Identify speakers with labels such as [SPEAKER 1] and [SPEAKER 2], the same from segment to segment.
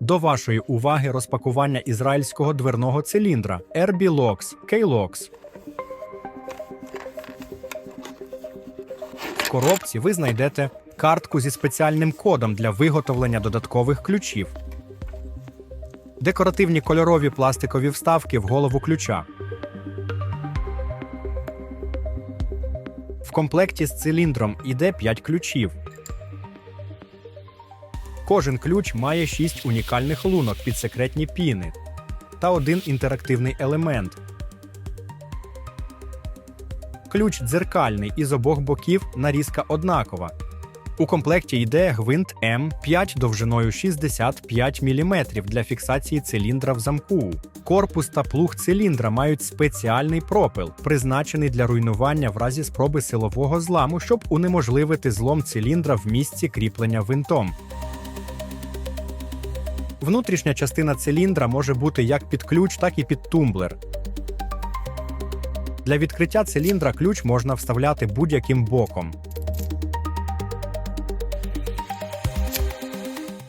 [SPEAKER 1] До вашої уваги розпакування ізраїльського дверного циліндра RB Locks K-Locks. В коробці ви знайдете картку зі спеціальним кодом для виготовлення додаткових ключів, декоративні кольорові пластикові вставки в голову ключа. В комплекті з циліндром іде 5 ключів. Кожен ключ має 6 унікальних лунок під секретні піни та один інтерактивний елемент. Ключ дзеркальний і з обох боків нарізка однакова. У комплекті йде гвинт М5 довжиною 65 мм для фіксації циліндра в замку. Корпус та плуг циліндра мають спеціальний пропил, призначений для руйнування в разі спроби силового зламу, щоб унеможливити злом циліндра в місці кріплення винтом. Внутрішня частина циліндра може бути як під ключ, так і під тумблер. Для відкриття циліндра ключ можна вставляти будь-яким боком.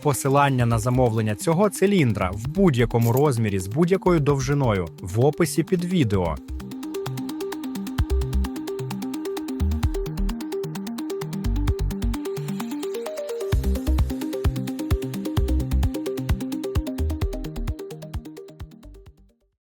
[SPEAKER 1] Посилання на замовлення цього циліндра в будь-якому розмірі з будь-якою довжиною в описі під відео.